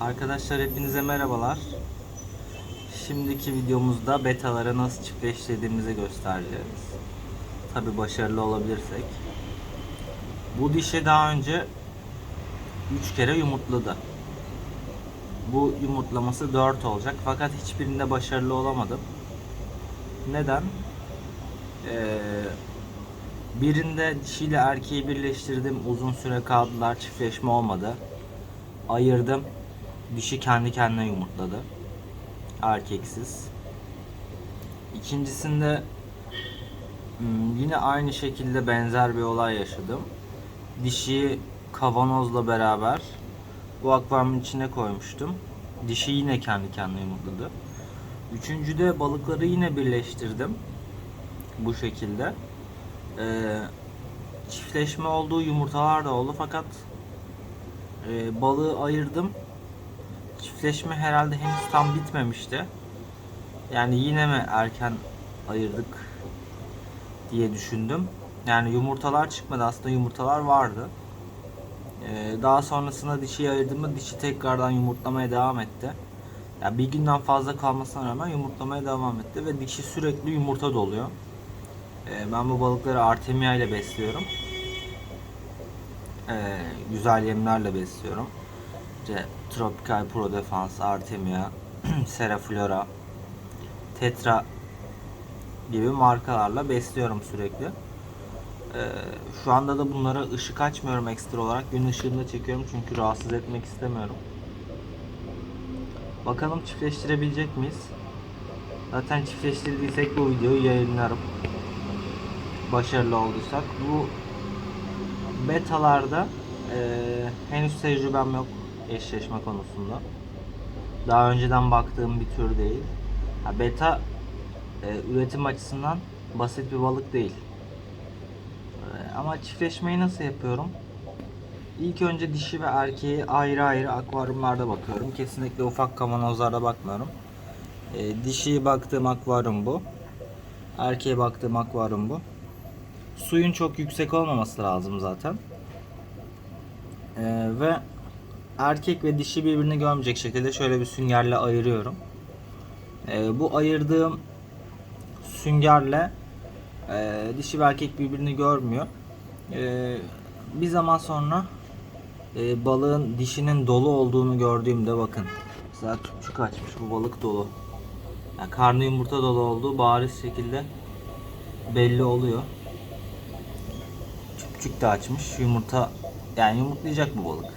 Arkadaşlar hepinize merhabalar. Şimdiki videomuzda betaları nasıl çiftleştirdiğimizi göstereceğiz. Tabi başarılı olabilirsek. Bu dişi daha önce 3 kere yumurtladı. Bu yumurtlaması 4 olacak fakat hiçbirinde başarılı olamadım. Neden? Ee, birinde dişiyle erkeği birleştirdim. Uzun süre kaldılar. Çiftleşme olmadı. Ayırdım. Dişi kendi kendine yumurtladı. Erkeksiz. İkincisinde hmm, yine aynı şekilde benzer bir olay yaşadım. Dişiyi kavanozla beraber bu akvaryumun içine koymuştum. Dişi yine kendi kendine yumurtladı. Üçüncüde balıkları yine birleştirdim. Bu şekilde. Ee, çiftleşme olduğu yumurtalar da oldu fakat e, balığı ayırdım. Çiftleşme herhalde henüz tam bitmemişti. Yani yine mi erken ayırdık diye düşündüm. Yani yumurtalar çıkmadı. Aslında yumurtalar vardı. Ee, daha sonrasında dişiyi ayırdığımda dişi tekrardan yumurtlamaya devam etti. Yani bir günden fazla kalmasına rağmen yumurtlamaya devam etti ve dişi sürekli yumurta doluyor. Ee, ben bu balıkları Artemia ile besliyorum. Ee, güzel yemlerle besliyorum. İşte Tropical Pro Defense, Artemia, Seraflora, Tetra gibi markalarla besliyorum sürekli. Ee, şu anda da bunlara ışık açmıyorum ekstra olarak. Gün ışığında çekiyorum çünkü rahatsız etmek istemiyorum. Bakalım çiftleştirebilecek miyiz? Zaten çiftleştirdiysek bu videoyu yayınlarım. Başarılı olduysak. Bu betalarda eee, henüz tecrübem yok eşleşme konusunda. Daha önceden baktığım bir tür değil. Ha, beta e, üretim açısından basit bir balık değil. E, ama çiftleşmeyi nasıl yapıyorum? İlk önce dişi ve erkeği ayrı ayrı akvaryumlarda bakıyorum. Kesinlikle ufak kavanozlarda bakmıyorum. E, dişiye baktığım akvaryum bu. Erkeğe baktığım akvaryum bu. Suyun çok yüksek olmaması lazım zaten. E, ve erkek ve dişi birbirini görmeyecek şekilde şöyle bir süngerle ayırıyorum. E, bu ayırdığım süngerle e, dişi ve erkek birbirini görmüyor. E, bir zaman sonra e, balığın dişinin dolu olduğunu gördüğümde bakın. Mesela küçük açmış bu balık dolu. Yani karnı yumurta dolu olduğu bariz şekilde belli oluyor. Küçük de açmış yumurta yani yumurtlayacak bu balık.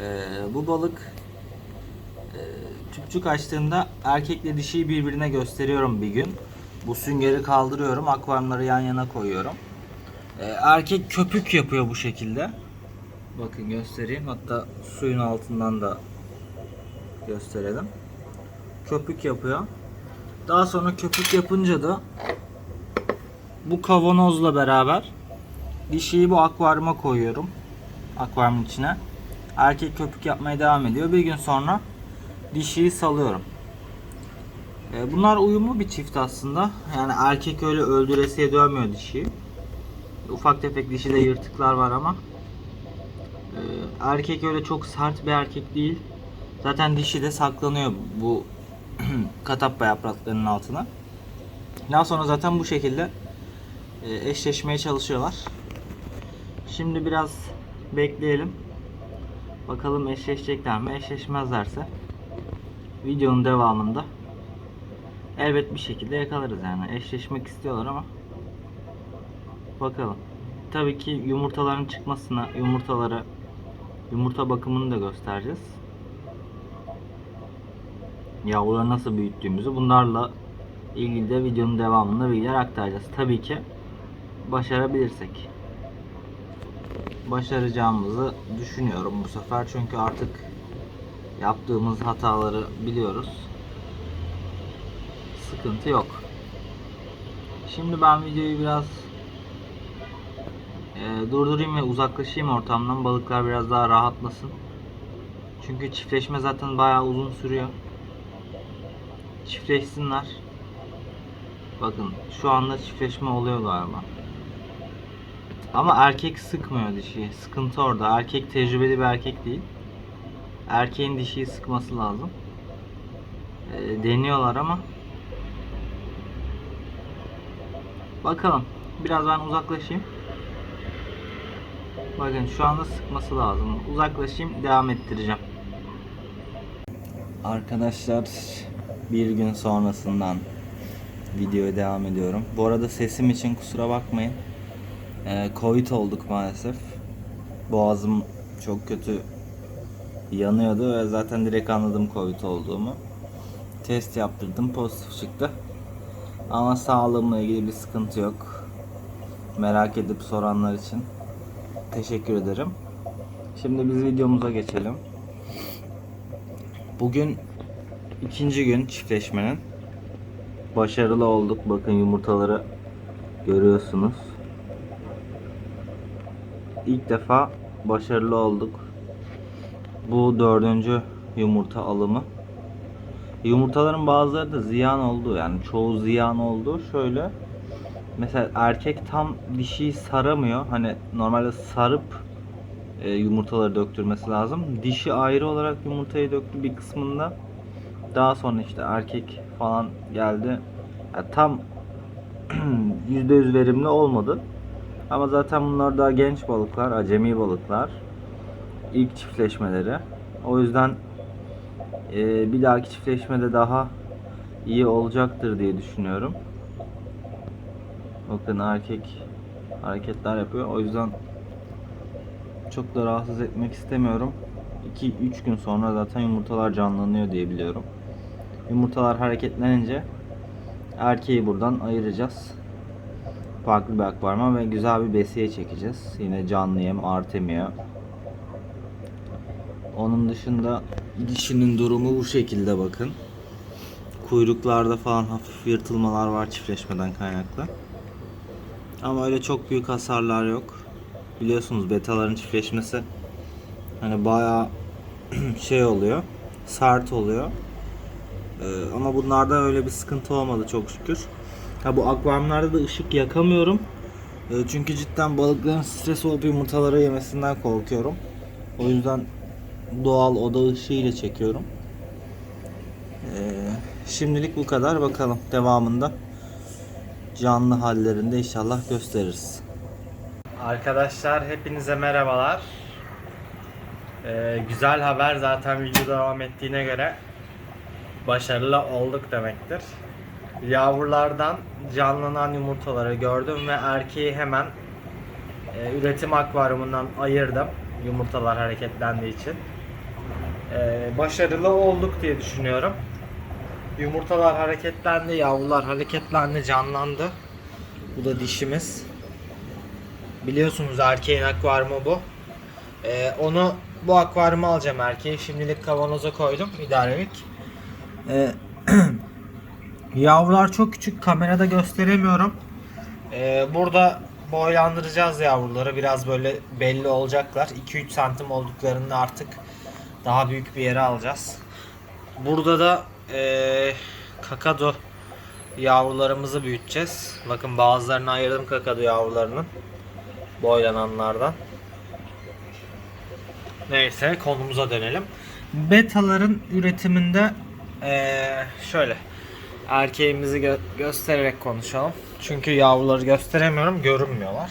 Ee, bu balık e, tüpçük açtığında erkekle dişiyi birbirine gösteriyorum bir gün. Bu süngeri kaldırıyorum, akvaryumları yan yana koyuyorum. Ee, erkek köpük yapıyor bu şekilde. Bakın göstereyim. Hatta suyun altından da gösterelim. Köpük yapıyor. Daha sonra köpük yapınca da bu kavanozla beraber dişiyi bu akvaryuma koyuyorum. Akvaryumun içine. Erkek köpük yapmaya devam ediyor. Bir gün sonra dişiyi salıyorum. E, Bunlar uyumlu bir çift aslında. Yani erkek öyle öldüresiye dövmüyor dişiyi. Ufak tefek dişide yırtıklar var ama e, erkek öyle çok sert bir erkek değil. Zaten dişi de saklanıyor bu katappa yapraklarının altına. Daha sonra zaten bu şekilde e, eşleşmeye çalışıyorlar. Şimdi biraz bekleyelim. Bakalım eşleşecekler mi? Eşleşmezlerse videonun devamında elbet bir şekilde yakalarız yani. Eşleşmek istiyorlar ama bakalım. Tabii ki yumurtaların çıkmasına, yumurtaları yumurta bakımını da göstereceğiz. Yavruları nasıl büyüttüğümüzü bunlarla ilgili de videonun devamında bilgiler aktaracağız. Tabii ki başarabilirsek başaracağımızı düşünüyorum bu sefer. Çünkü artık yaptığımız hataları biliyoruz. Sıkıntı yok. Şimdi ben videoyu biraz e, durdurayım ve uzaklaşayım ortamdan. Balıklar biraz daha rahatlasın. Çünkü çiftleşme zaten bayağı uzun sürüyor. Çiftleşsinler. Bakın şu anda çiftleşme oluyor galiba. Ama erkek sıkmıyor dişiyi. Sıkıntı orada. Erkek tecrübeli bir erkek değil. Erkeğin dişiyi sıkması lazım. Ee, deniyorlar ama bakalım. Biraz ben uzaklaşayım. Bakın şu anda sıkması lazım. Uzaklaşayım, devam ettireceğim. Arkadaşlar bir gün sonrasından videoya devam ediyorum. Bu arada sesim için kusura bakmayın. Ee, Covid olduk maalesef. Boğazım çok kötü yanıyordu ve zaten direkt anladım Covid olduğumu. Test yaptırdım, pozitif çıktı. Ama sağlığımla ilgili bir sıkıntı yok. Merak edip soranlar için teşekkür ederim. Şimdi biz videomuza geçelim. Bugün ikinci gün çiftleşmenin. Başarılı olduk. Bakın yumurtaları görüyorsunuz. İlk defa başarılı olduk. Bu dördüncü yumurta alımı. Yumurtaların bazıları da ziyan oldu. Yani çoğu ziyan oldu. Şöyle mesela erkek tam dişiyi saramıyor. Hani normalde sarıp e, yumurtaları döktürmesi lazım. Dişi ayrı olarak yumurtayı döktü bir kısmında. Daha sonra işte erkek falan geldi. Yani tam %100 verimli olmadı. Ama zaten bunlar daha genç balıklar, acemi balıklar. İlk çiftleşmeleri. O yüzden e, bir dahaki çiftleşmede daha iyi olacaktır diye düşünüyorum. Bakın erkek hareketler yapıyor. O yüzden çok da rahatsız etmek istemiyorum. 2-3 gün sonra zaten yumurtalar canlanıyor diye biliyorum. Yumurtalar hareketlenince erkeği buradan ayıracağız. Farklı bir akvaryuma ve güzel bir besiye çekeceğiz. Yine canlı yem. Onun dışında dişinin durumu bu şekilde bakın. Kuyruklarda falan hafif yırtılmalar var çiftleşmeden kaynaklı. Ama öyle çok büyük hasarlar yok. Biliyorsunuz betaların çiftleşmesi hani bayağı şey oluyor. Sert oluyor. Ee, ama bunlarda öyle bir sıkıntı olmadı çok şükür. Ha bu akvaryumlarda da ışık yakamıyorum. Ee, çünkü cidden balıkların stres olup yumurtaları yemesinden korkuyorum. O yüzden doğal oda ışığı ile çekiyorum. Ee, şimdilik bu kadar. Bakalım devamında canlı hallerinde inşallah gösteririz. Arkadaşlar hepinize merhabalar. Ee, güzel haber zaten video devam ettiğine göre başarılı olduk demektir. Yavrulardan canlanan yumurtaları gördüm ve erkeği hemen e, üretim akvaryumundan ayırdım yumurtalar hareketlendiği için. Ee, başarılı olduk diye düşünüyorum. Yumurtalar hareketlendi, yavrular hareketlendi, canlandı. Bu da dişimiz. Biliyorsunuz erkeğin akvaryumu bu. Ee, onu bu akvaryuma alacağım erkeği. Şimdilik kavanoza koydum idarelik. Ee, yavrular çok küçük. Kamerada gösteremiyorum. Ee, burada boylandıracağız yavruları. Biraz böyle belli olacaklar. 2-3 santim olduklarında artık daha büyük bir yere alacağız. Burada da ee, kakado yavrularımızı büyüteceğiz. Bakın bazılarını ayırdım kakado yavrularının. Boylananlardan. Neyse konumuza dönelim. Betaların üretiminde ee, şöyle erkeğimizi gö- göstererek konuşalım. Çünkü yavruları gösteremiyorum, görünmüyorlar.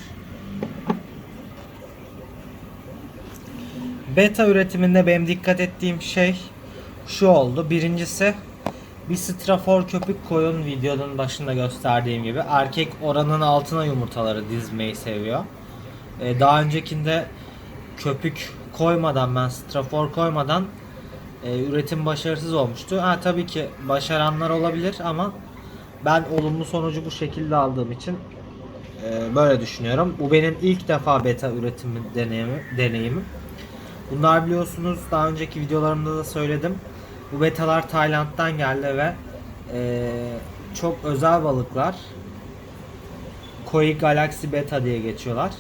Beta üretiminde benim dikkat ettiğim şey şu oldu. Birincisi bir strafor köpük koyun videonun başında gösterdiğim gibi erkek oranın altına yumurtaları dizmeyi seviyor. Ee, daha öncekinde köpük koymadan ben strafor koymadan e, üretim başarısız olmuştu. Ha tabii ki başaranlar olabilir ama ben olumlu sonucu bu şekilde aldığım için e, böyle düşünüyorum. Bu benim ilk defa beta üretimi deneyimi, deneyimim. Bunlar biliyorsunuz daha önceki videolarımda da söyledim. Bu betalar Tayland'dan geldi ve e, çok özel balıklar. Koi Galaxy Beta diye geçiyorlar.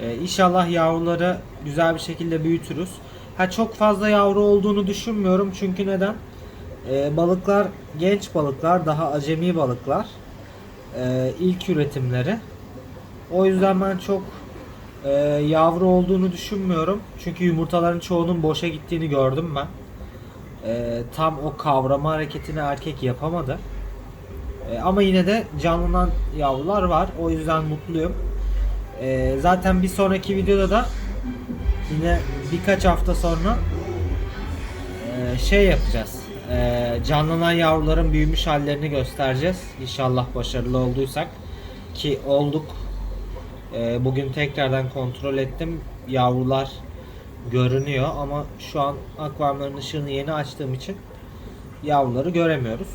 E, inşallah yavruları güzel bir şekilde büyütürüz. Ha çok fazla yavru olduğunu düşünmüyorum çünkü neden? E, balıklar genç balıklar, daha acemi balıklar. E, ilk üretimleri. O yüzden ben çok Ee, yavru olduğunu düşünmüyorum. Çünkü yumurtaların çoğunun boşa gittiğini gördüm ben. Ee, tam o kavrama hareketini erkek yapamadı. Ee, ama yine de canlanan yavrular var. O yüzden mutluyum. Ee, zaten bir sonraki videoda da yine birkaç hafta sonra e, şey yapacağız. Ee, canlanan yavruların büyümüş hallerini göstereceğiz. İnşallah başarılı olduysak ki olduk. Ee, bugün tekrardan kontrol ettim. Yavrular görünüyor ama şu an akvaryumların ışığını yeni açtığım için yavruları göremiyoruz.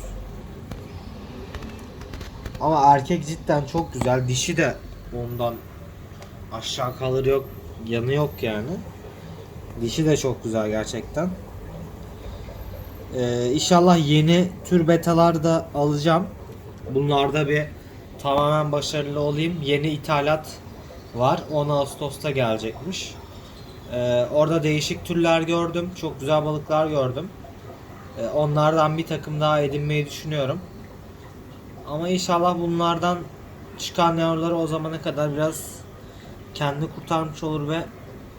Ama erkek cidden çok güzel. Dişi de ondan aşağı kalır yok, yanı yok yani. Dişi de çok güzel gerçekten. Ee, inşallah yeni tür betalar da alacağım. Bunlarda bir tamamen başarılı olayım. Yeni ithalat var. 10 Ağustos'ta gelecekmiş. Ee, orada değişik türler gördüm. Çok güzel balıklar gördüm. Ee, onlardan bir takım daha edinmeyi düşünüyorum. Ama inşallah bunlardan çıkan yavruları o zamana kadar biraz kendi kurtarmış olur ve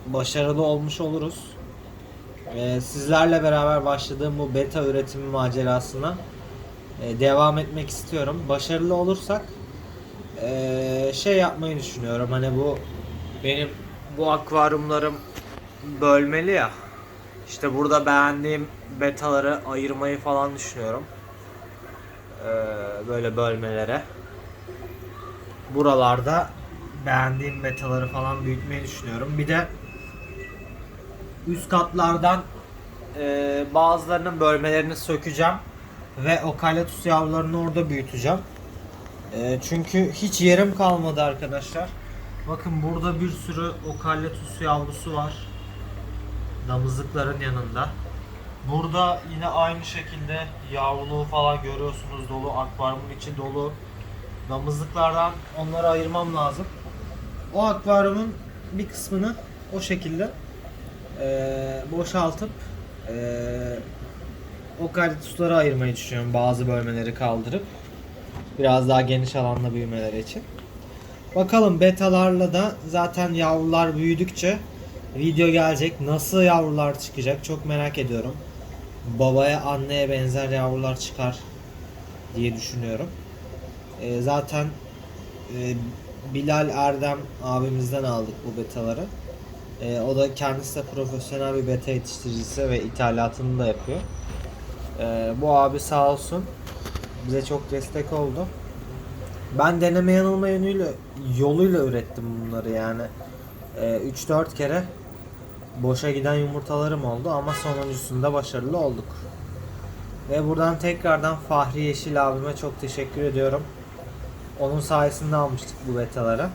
başarılı olmuş oluruz. Ee, sizlerle beraber başladığım bu beta üretimi macerasına e, devam etmek istiyorum. Başarılı olursak e, şey yapmayı düşünüyorum. Hani bu benim bu akvaryumlarım bölmeli ya. İşte burada beğendiğim betaları ayırmayı falan düşünüyorum. Ee, böyle bölmelere. Buralarda beğendiğim betaları falan büyütmeyi düşünüyorum. Bir de üst katlardan e, bazılarının bölmelerini sökeceğim ve okalatus yavrularını orada büyüteceğim. E, çünkü hiç yerim kalmadı arkadaşlar. Bakın burada bir sürü okalatus yavrusu var. Damızlıkların yanında. Burada yine aynı şekilde yavruluğu falan görüyorsunuz dolu. Akvaryumun içi dolu. Damızlıklardan onları ayırmam lazım. O akvaryumun bir kısmını o şekilde eee, boşaltıp eee o kalitusları ayırmayı düşünüyorum bazı bölmeleri kaldırıp biraz daha geniş alanda büyümeleri için. Bakalım betalarla da zaten yavrular büyüdükçe video gelecek. Nasıl yavrular çıkacak çok merak ediyorum. Babaya anneye benzer yavrular çıkar diye düşünüyorum. Ee, zaten e, Bilal Erdem abimizden aldık bu betaları. Ee, o da kendisi de profesyonel bir beta yetiştiricisi ve ithalatını da yapıyor. Ee, bu abi sağ olsun bize çok destek oldu. Ben deneme yanılma yönüyle yoluyla ürettim bunları yani. Ee, 3-4 kere boşa giden yumurtalarım oldu ama sonuncusunda başarılı olduk. Ve buradan tekrardan Fahri Yeşil abime çok teşekkür ediyorum. Onun sayesinde almıştık bu betaları.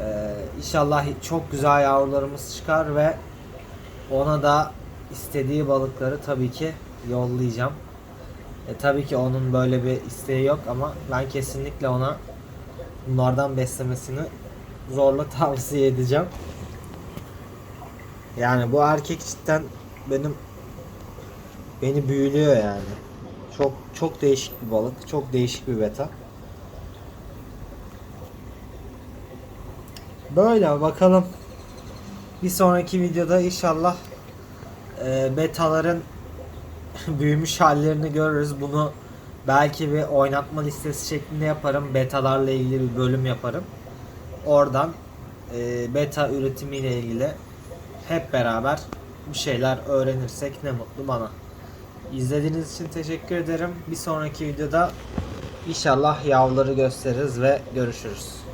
Ee, inşallah çok güzel yavrularımız çıkar ve ona da istediği balıkları tabii ki yollayacağım. E, tabii ki onun böyle bir isteği yok ama ben kesinlikle ona bunlardan beslemesini zorla tavsiye edeceğim. Yani bu erkek cidden benim beni büyülüyor yani. Çok çok değişik bir balık, çok değişik bir beta. Böyle bakalım. Bir sonraki videoda inşallah e, betaların büyümüş hallerini görürüz. Bunu belki bir oynatma listesi şeklinde yaparım. Betalarla ilgili bir bölüm yaparım. Oradan e, beta üretimiyle ilgili hep beraber bir şeyler öğrenirsek ne mutlu bana. İzlediğiniz için teşekkür ederim. Bir sonraki videoda inşallah yavruları gösteririz ve görüşürüz.